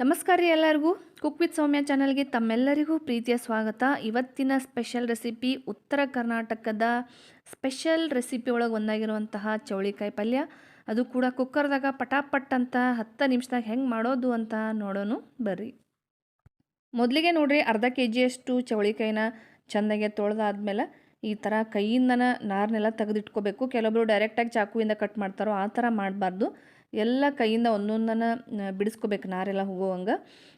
ನಮಸ್ಕಾರ ರೀ ಎಲ್ಲರಿಗೂ. ಕುಕ್ ವಿತ್ ಸೌಮ್ಯ ಚಾನಲ್ಗೆ ತಮ್ಮೆಲ್ಲರಿಗೂ ಪ್ರೀತಿಯ ಸ್ವಾಗತ. ಇವತ್ತಿನ ಸ್ಪೆಷಲ್ ರೆಸಿಪಿ ಉತ್ತರ ಕರ್ನಾಟಕದ ಸ್ಪೆಷಲ್ ರೆಸಿಪಿ ಒಳಗೆ ಒಂದಾಗಿರುವಂತಹ ಚೌಳಿಕಾಯಿ ಪಲ್ಯ. ಅದು ಕೂಡ ಕುಕ್ಕರ್ದಾಗ ಪಟಾಪಟ್ ಅಂತ ಹತ್ತು ನಿಮಿಷದಾಗ ಹೆಂಗೆ ಮಾಡೋದು ಅಂತ ನೋಡೋಣ ಬರ್ರಿ. ಮೊದಲಿಗೆ ನೋಡ್ರಿ ಅರ್ಧ ಕೆ ಜಿಯಷ್ಟು ಚೌಳಿಕಾಯಿನ ಚೆಂದಾಗೆ ತೊಳೆದಾದ್ಮೇಲೆ ಈ ಥರ ಕೈಯಿಂದನ ನಾರನ್ನೆಲ್ಲ ತೆಗೆದಿಟ್ಕೋಬೇಕು. ಕೆಲವೊಬ್ರು ಡೈರೆಕ್ಟಾಗಿ ಚಾಕುವಿಂದ ಕಟ್ ಮಾಡ್ತಾರೋ ಆ ಥರ ಮಾಡಬಾರ್ದು. ಎಲ್ಲ ಕೈಯಿಂದ ಒಂದೊಂದನ್ನು ಬಿಡಿಸ್ಕೋಬೇಕು, ನಾರೆಲ್ಲ ಹೋಗುವಂಗೆ.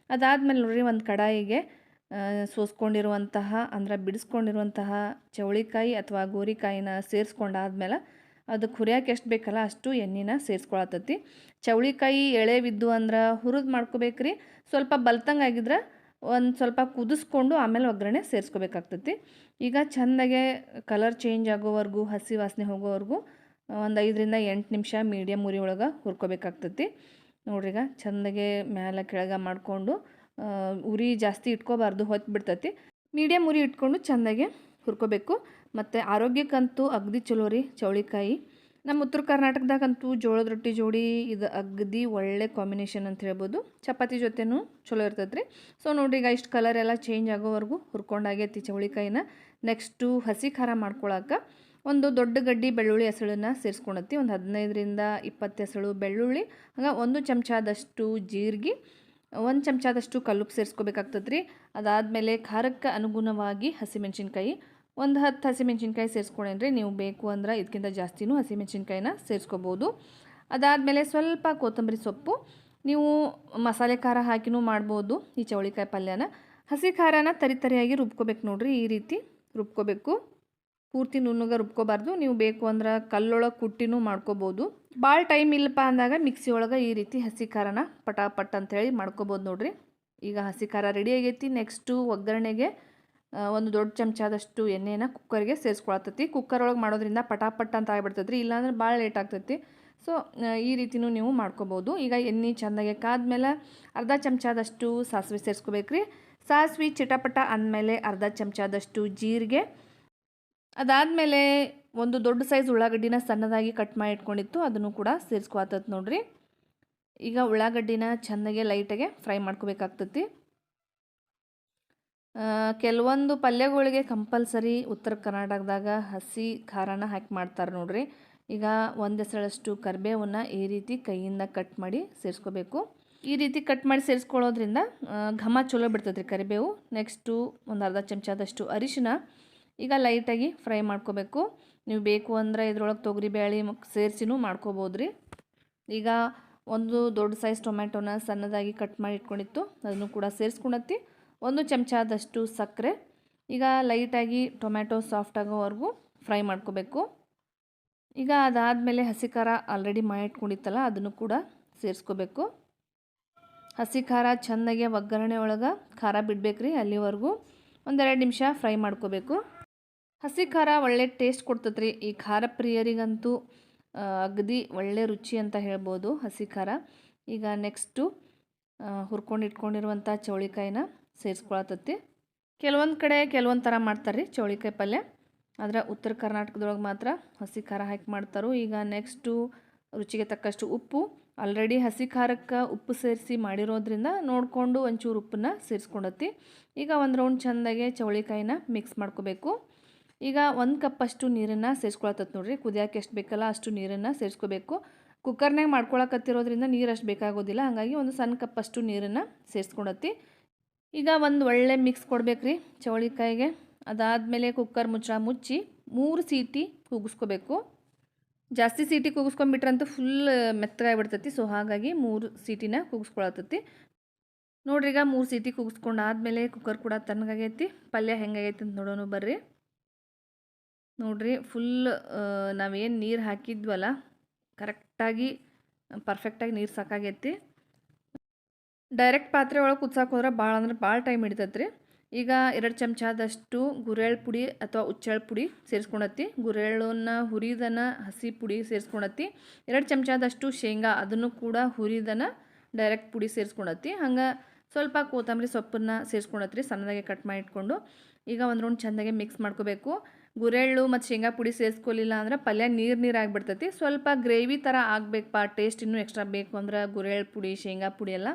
ಅದಾದಮೇಲೆ ನೋಡ್ರಿ ಒಂದು ಕಡಾಯಿಗೆ ಸೋಸ್ಕೊಂಡಿರುವಂತಹ, ಅಂದ್ರೆ ಬಿಡಿಸ್ಕೊಂಡಿರುವಂತಹ ಚೌಳಿಕಾಯಿ ಅಥವಾ ಗೋರಿಕಾಯಿನ ಸೇರಿಸ್ಕೊಂಡಾದ್ಮೇಲೆ ಅದಕ್ಕೆ ಹುರಿಯೋಕೆ ಎಷ್ಟು ಬೇಕಲ್ಲ ಅಷ್ಟು ಎಣ್ಣೆನ ಚೌಳಿಕಾಯಿ ಎಳೆವಿದ್ದು ಅಂದ್ರೆ ಹುರಿದು ಮಾಡ್ಕೋಬೇಕ್ರಿ. ಸ್ವಲ್ಪ ಬಲ್ತಂಗೆ ಆಗಿದ್ರೆ ಒಂದು ಸ್ವಲ್ಪ ಕುದಿಸ್ಕೊಂಡು ಆಮೇಲೆ ಒಗ್ಗರಣೆ ಸೇರಿಸ್ಕೋಬೇಕಾಗ್ತತಿ. ಈಗ ಚೆಂದಾಗೆ ಕಲರ್ ಚೇಂಜ್ ಆಗೋವರೆಗೂ, ಹಸಿ ವಾಸನೆ ಹೋಗೋವರೆಗೂ ಒಂದು ಐದರಿಂದ ಎಂಟು ನಿಮಿಷ ಮೀಡಿಯಮ್ ಉರಿ ಒಳಗೆ ಹುರ್ಕೋಬೇಕಾಗ್ತತಿ. ನೋಡ್ರಿಗ ಮ್ಯಾಲ ಮ್ಯಾಲೆ ಕೆಳಗೆ ಮಾಡಿಕೊಂಡು ಉರಿ ಜಾಸ್ತಿ ಇಟ್ಕೋಬಾರ್ದು, ಹೊತ್ತು ಬಿಡ್ತತಿ. ಮೀಡಿಯಮ್ ಉರಿ ಇಟ್ಕೊಂಡು ಚೆಂದಾಗೆ ಹುರ್ಕೋಬೇಕು. ಮತ್ತು ಆರೋಗ್ಯಕ್ಕಂತೂ ಅಗ್ದಿ ಚಲೋ ರೀ ಚೌಳಿಕಾಯಿ. ನಮ್ಮ ಉತ್ತರ ಕರ್ನಾಟಕದಾಗಂತೂ ಜೋಳದ ರೊಟ್ಟಿ ಜೋಡಿ ಇದು ಅಗ್ದಿ ಒಳ್ಳೆ ಕಾಂಬಿನೇಷನ್ ಅಂತ ಹೇಳ್ಬೋದು. ಚಪಾತಿ ಜೊತೆನೂ ಚಲೋ ಇರ್ತೈತೆ ರೀ ಸೊ ನೋಡ್ರಿ ಈಗ ಇಷ್ಟು ಕಲರ್ ಎಲ್ಲ ಚೇಂಜ್ ಆಗೋವರೆಗೂ ಹುರ್ಕೊಂಡಾಗೈತಿ ಚೌಳಿಕಾಯಿನ. ನೆಕ್ಸ್ಟು ಹಸಿ ಖಾರ ಮಾಡ್ಕೊಳಕ್ಕೆ ಒಂದು ದೊಡ್ಡ ಗಡ್ಡಿ ಬೆಳ್ಳುಳ್ಳಿ ಹೆಸಳನ್ನು ಸೇರಿಸ್ಕೊಳತ್ತಿ ಒಂದು ಹದಿನೈದರಿಂದ ಇಪ್ಪತ್ತು ಹೆಸಳು ಬೆಳ್ಳುಳ್ಳಿ, ಹಂಗೆ ಒಂದು ಚಮಚದಷ್ಟು ಜೀರಿಗೆ, ಒಂದು ಚಮಚದಷ್ಟು ಕಲ್ಲುಪ್ಪು ಸೇರಿಸ್ಕೋಬೇಕಾಗ್ತದೆ ರೀ ಅದಾದಮೇಲೆ ಖಾರಕ್ಕೆ ಅನುಗುಣವಾಗಿ ಹಸಿಮೆಣ್ಸಿನ್ಕಾಯಿ, ಒಂದು ಹತ್ತು ಹಸಿಮೆಣ್ಸಿನ್ಕಾಯಿ ಸೇರಿಸ್ಕೊಂಡೇನ್ರಿ ನೀವು ಬೇಕು ಅಂದ್ರೆ ಇದಕ್ಕಿಂತ ಜಾಸ್ತಿನೂ ಹಸಿಮೆಣ್ಸಿನ್ಕಾಯಿನ ಸೇರಿಸ್ಕೋಬೋದು. ಅದಾದಮೇಲೆ ಸ್ವಲ್ಪ ಕೊತ್ತಂಬರಿ ಸೊಪ್ಪು, ನೀವು ಮಸಾಲೆ ಖಾರ ಹಾಕಿನೂ ಮಾಡ್ಬೋದು ಈ ಚೌಳಿಕಾಯಿ ಪಲ್ಯನ. ಹಸಿ ಖಾರನ ತರಿತರಿಯಾಗಿ ರುಬ್ಕೋಬೇಕು ನೋಡ್ರಿ, ಈ ರೀತಿ ರುಬ್ಕೋಬೇಕು. ಪೂರ್ತಿ ನುಣ್ಣಗೆ ರುಬ್ಕೋಬಾರ್ದು. ನೀವು ಬೇಕು ಅಂದ್ರೆ ಕಲ್ಲೊಳಗೆ ಕುಟ್ಟಿನೂ ಮಾಡ್ಕೋಬೋದು. ಭಾಳ ಟೈಮ್ ಇಲ್ಲಪ್ಪ ಅಂದಾಗ ಮಿಕ್ಸಿ ಒಳಗೆ ಈ ರೀತಿ ಹಸಿ ಖಾರನ ಪಟಾಪಟ್ ಅಂತೇಳಿ ಮಾಡ್ಕೋಬೋದು ನೋಡಿರಿ. ಈಗ ಹಸಿ ಖಾರ ರೆಡಿ ಆಗೈತಿ. ನೆಕ್ಸ್ಟು ಒಗ್ಗರಣೆಗೆ ಒಂದು ದೊಡ್ಡ ಚಮಚದಷ್ಟು ಎಣ್ಣೆನ ಕುಕ್ಕರ್ಗೆ ಸೇರಿಸ್ಕೊಳತೈತಿ. ಕುಕ್ಕರ್ ಒಳಗೆ ಮಾಡೋದ್ರಿಂದ ಪಟಾಪಟ್ ಅಂತ ಆಗ್ಬಿಡ್ತೈತೆ ರೀ ಇಲ್ಲಾಂದ್ರೆ ಭಾಳ ಲೇಟ್ ಆಗ್ತೈತಿ. ಸೊ ಈ ರೀತಿನೂ ನೀವು ಮಾಡ್ಕೋಬೋದು. ಈಗ ಎಣ್ಣೆ ಚೆಂದಾಗೆ ಕಾದ್ಮೇಲೆ ಅರ್ಧ ಚಮಚದಷ್ಟು ಸಾಸಿವೆ ಸೇರಿಸ್ಕೋಬೇಕ್ರಿ. ಸಾಸಿವೆ ಚಿಟಪಟ ಅಂದಮೇಲೆ ಅರ್ಧ ಚಮಚದಷ್ಟು ಜೀರಿಗೆ ಅದಾದಮೇಲೆ ಒಂದು ದೊಡ್ಡ ಸೈಜ್ ಉಳ್ಳಾಗಡ್ಡಿನ ಸಣ್ಣದಾಗಿ ಕಟ್ ಮಾಡಿ ಇಟ್ಕೊಂಡಿತ್ತು, ಅದನ್ನು ಕೂಡ ಸೇರಿಸ್ಕೊತತ್ ನೋಡ್ರಿ. ಈಗ ಉಳ್ಳಾಗಡ್ಡಿನ ಚೆಂದಾಗೆ ಲೈಟಾಗೆ ಫ್ರೈ ಮಾಡ್ಕೋಬೇಕಾಗ್ತತಿ. ಕೆಲವೊಂದು ಪಲ್ಯಗಳಿಗೆ ಕಂಪಲ್ಸರಿ ಉತ್ತರ ಕರ್ನಾಟಕದಾಗ ಹಸಿ ಖಾರನ ಹಾಕಿ ಮಾಡ್ತಾರೆ ನೋಡ್ರಿ. ಈಗ ಒಂದು ಹೆಸಳಷ್ಟು ಕರಿಬೇವನ್ನ ಈ ರೀತಿ ಕೈಯಿಂದ ಕಟ್ ಮಾಡಿ ಸೇರಿಸ್ಕೋಬೇಕು. ಈ ರೀತಿ ಕಟ್ ಮಾಡಿ ಸೇರಿಸ್ಕೊಳ್ಳೋದ್ರಿಂದ ಘಮ ಚಲೋ ಬಿಡ್ತೈತೆ ರೀ ಕರಿಬೇವು. ನೆಕ್ಸ್ಟು ಒಂದು ಅರ್ಧ ಚಮಚದಷ್ಟು ಅರಿಶಿನ. ಈಗ ಲೈಟಾಗಿ ಫ್ರೈ ಮಾಡ್ಕೋಬೇಕು. ನೀವು ಬೇಕು ಅಂದರೆ ಇದ್ರೊಳಗೆ ತೊಗರಿಬೇಳೆ ಸೇರಿಸಿನೂ ಮಾಡ್ಕೋಬೋದು ರೀ ಈಗ ಒಂದು ದೊಡ್ಡ ಸೈಜ್ ಟೊಮೆಟೊನ ಸಣ್ಣದಾಗಿ ಕಟ್ ಮಾಡಿ ಇಟ್ಕೊಂಡಿತ್ತು. ಅದನ್ನು ಕೂಡ ಸೇರಿಸ್ಕೊಳತ್ತಿ ಒಂದು ಚಮಚದಷ್ಟು ಸಕ್ಕರೆ. ಈಗ ಲೈಟಾಗಿ ಟೊಮ್ಯಾಟೊ ಸಾಫ್ಟ್ ಆಗೋವರೆಗೂ ಫ್ರೈ ಮಾಡ್ಕೋಬೇಕು. ಈಗ ಅದಾದಮೇಲೆ ಹಸಿ ಖಾರ ಆಲ್ರೆಡಿ ಮಾಡಿ ಇಟ್ಕೊಂಡಿತ್ತಲ್ಲ, ಅದನ್ನು ಕೂಡ ಸೇರಿಸ್ಕೋಬೇಕು. ಹಸಿ ಖಾರ ಚೆಂದಾಗಿ ಒಗ್ಗರಣೆ ಒಳಗೆ ಖಾರ ಬಿಡಬೇಕ್ರಿ ಅಲ್ಲಿವರೆಗೂ. ಒಂದೆರಡು ನಿಮಿಷ ಫ್ರೈ ಮಾಡ್ಕೋಬೇಕು. ಹಸಿ ಖಾರ ಒಳ್ಳೆ ಟೇಸ್ಟ್ ಕೊಡ್ತೈತೆ ರೀ ಈ ಖಾರ ಪ್ರಿಯರಿಗಂತೂ ಅಗದಿ ಒಳ್ಳೆ ರುಚಿ ಅಂತ ಹೇಳ್ಬೋದು ಹಸಿ ಖಾರ. ಈಗ ನೆಕ್ಸ್ಟು ಹುರ್ಕೊಂಡು ಇಟ್ಕೊಂಡಿರುವಂಥ ಚೌಳಿಕಾಯಿನ ಸೇರಿಸ್ಕೊಳತತ್ತಿ ಕೆಲವೊಂದು ಕಡೆ ಕೆಲವೊಂದು ಥರ ಮಾಡ್ತಾರೆ ರೀ ಚೌಳಿಕಾಯಿ ಪಲ್ಯ. ಆದರೆ ಉತ್ತರ ಕರ್ನಾಟಕದೊಳಗೆ ಮಾತ್ರ ಹಸಿ ಖಾರ ಹಾಕಿ ಮಾಡ್ತಾರೋ. ಈಗ ನೆಕ್ಸ್ಟು ರುಚಿಗೆ ತಕ್ಕಷ್ಟು ಉಪ್ಪು. ಆಲ್ರೆಡಿ ಹಸಿ ಖಾರಕ್ಕೆ ಉಪ್ಪು ಸೇರಿಸಿ ಮಾಡಿರೋದ್ರಿಂದ ನೋಡಿಕೊಂಡು ಒಂಚೂರು ಉಪ್ಪನ್ನ ಸೇರಿಸ್ಕೊಂಡತ್ತಿ. ಈಗ ಒಂದು ರೌಂಡ್ ಚೆಂದಾಗೆ ಚೌಳಿಕಾಯಿನ ಮಿಕ್ಸ್ ಮಾಡ್ಕೋಬೇಕು. ಈಗ ಒಂದು ಕಪ್ಪಷ್ಟು ನೀರನ್ನು ಸೇರಿಸ್ಕೊಳತತ್ ನೋಡಿರಿ. ಕುದಿಯೋಕೆ ಎಷ್ಟು ಬೇಕಲ್ಲ ಅಷ್ಟು ನೀರನ್ನು ಸೇರಿಸ್ಕೋಬೇಕು. ಕುಕ್ಕರ್ನಾಗ ಮಾಡ್ಕೊಳಕತ್ತಿರೋದ್ರಿಂದ ನೀರು ಅಷ್ಟು ಬೇಕಾಗೋದಿಲ್ಲ. ಹಾಗಾಗಿ ಒಂದು ಸಣ್ಣ ಕಪ್ಪಷ್ಟು ನೀರನ್ನು ಸೇರಿಸ್ಕೊಳತ್ತಿ ಈಗ ಒಂದು ಒಳ್ಳೆ ಮಿಕ್ಸ್ ಕೊಡಬೇಕ್ರಿ ಚವಳಿಕಾಯಿಗೆ. ಅದಾದಮೇಲೆ ಕುಕ್ಕರ್ ಮುಚ್ಚ ಮುಚ್ಚಿ ಮೂರು ಸೀಟಿ ಕೂಗಿಸ್ಕೋಬೇಕು. ಜಾಸ್ತಿ ಸೀಟಿ ಕೂಗಿಸ್ಕೊಂಡ್ಬಿಟ್ರಂತೂ ಫುಲ್ ಮೆತ್ತಗಾಗ್ಬಿಡ್ತೈತಿ ಸೊ ಹಾಗಾಗಿ ಮೂರು ಸೀಟಿನ ಕೂಗಿಸ್ಕೊಳತ್ತೈತಿ. ನೋಡ್ರಿ ಈಗ ಮೂರು ಸೀಟಿ ಕೂಗಿಸ್ಕೊಂಡು ಆದಮೇಲೆ ಕುಕ್ಕರ್ ಕೂಡ ತಣ್ಣಗಾಗೈತಿ. ಪಲ್ಯ ಹೆಂಗಾಗೈತಿ ಅಂತ ನೋಡೋಣ ಬರ್ರಿ. ನೋಡ್ರಿ ಫುಲ್ ನಾವೇನು ನೀರು ಹಾಕಿದ್ವಲ್ಲ, ಕರೆಕ್ಟಾಗಿ ಪರ್ಫೆಕ್ಟಾಗಿ ನೀರು ಸಾಕಾಗೈತಿ. ಡೈರೆಕ್ಟ್ ಪಾತ್ರೆ ಒಳಗೆ ಕುದ್ಸಕ್ಕೆ ಹೋದ್ರೆ ಭಾಳ ಅಂದ್ರೆ ಭಾಳ ಟೈಮ್ ಹಿಡಿತೈತ್ರಿ. ಈಗ ಎರಡು ಚಮಚದಷ್ಟು ಗುರೆಳ್ ಪುಡಿ ಅಥವಾ ಉಚ್ಚಳ ಪುಡಿ ಸೇರಿಸ್ಕೊಳತ್ತಿ ಗುರೇಳನ್ನ ಹುರಿದನ ಹಸಿ ಪುಡಿ ಸೇರಿಸ್ಕೊಳತ್ತಿ ಎರಡು ಚಮಚದಷ್ಟು ಶೇಂಗಾ ಅದನ್ನು ಕೂಡ ಹುರಿದನ ಡೈರೆಕ್ಟ್ ಪುಡಿ ಸೇರಿಸ್ಕೊಳತ್ತಿ ಹಂಗೆ ಸ್ವಲ್ಪ ಕೊತ್ತಂಬರಿ ಸೊಪ್ಪನ್ನು ಸೇರಿಸ್ಕೊಳತ್ರಿ ಸಣ್ಣದಾಗೆ ಕಟ್ ಮಾಡಿ ಇಟ್ಕೊಂಡು ಈಗ ಒಂದು ರೌಂಡ್ ಚೆಂದಾಗೆ ಮಿಕ್ಸ್ ಮಾಡ್ಕೋಬೇಕು. ಗುರೆಳ್ಳು ಮತ್ತು ಶೇಂಗಾ ಪುಡಿ ಸೇರಿಸ್ಕೊಲಿಲ್ಲ ಅಂದ್ರೆ ಪಲ್ಯ ನೀರು ನೀರು ಆಗಿಬಿಡ್ತೈತಿ. ಸ್ವಲ್ಪ ಗ್ರೇವಿ ಥರ ಆಗಬೇಕಪ್ಪ. ಟೇಸ್ಟ್ ಇನ್ನೂ ಎಕ್ಸ್ಟ್ರಾ ಬೇಕು ಅಂದ್ರೆ ಗುರೆಳ್ಳು ಪುಡಿ, ಶೇಂಗಾ ಪುಡಿ ಎಲ್ಲ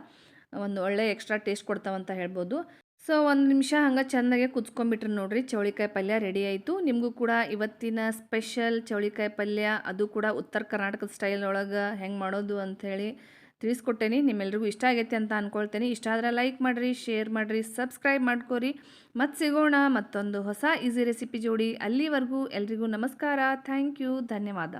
ಒಂದು ಒಳ್ಳೆ ಎಕ್ಸ್ಟ್ರಾ ಟೇಸ್ಟ್ ಕೊಡ್ತಾವಂತ ಹೇಳ್ಬೋದು. ಸೊ ಒಂದು ನಿಮಿಷ ಹಂಗೆ ಚೆನ್ನಾಗೆ ಕುದಿಸ್ಕೊಂಬಿಟ್ರೆ ನೋಡಿರಿ. ಚೌಳಿಕಾಯಿ ಪಲ್ಯ ರೆಡಿ ಆಯಿತು. ನಿಮಗೂ ಕೂಡ ಇವತ್ತಿನ ಸ್ಪೆಷಲ್ ಚೌಳಿಕಾಯಿ ಪಲ್ಯ, ಅದು ಕೂಡ ಉತ್ತರ ಕರ್ನಾಟಕದ ಸ್ಟೈಲ್ ಒಳಗೆ ಹೆಂಗೆ ಮಾಡೋದು ಅಂಥೇಳಿ ತಿಳಿಸ್ಕೊಟ್ಟೇನಿ, ನಿಮ್ಮೆಲ್ರಿಗೂ ಇಷ್ಟ ಆಗೈತೆ ಅಂತ ಅಂದ್ಕೊಳ್ತೇನೆ ಇಷ್ಟ ಆದರೆ ಲೈಕ್ ಮಾಡಿರಿ ಶೇರ್ ಮಾಡಿರಿ ಸಬ್ಸ್ಕ್ರೈಬ್ ಮಾಡ್ಕೋರಿ. ಮತ್ತು ಸಿಗೋಣ ಮತ್ತೊಂದು ಹೊಸ ಈಸಿ ರೆಸಿಪಿ ಜೋಡಿ. ಅಲ್ಲಿವರೆಗೂ ಎಲ್ರಿಗೂ ನಮಸ್ಕಾರ. ಥ್ಯಾಂಕ್ ಯು ಧನ್ಯವಾದ.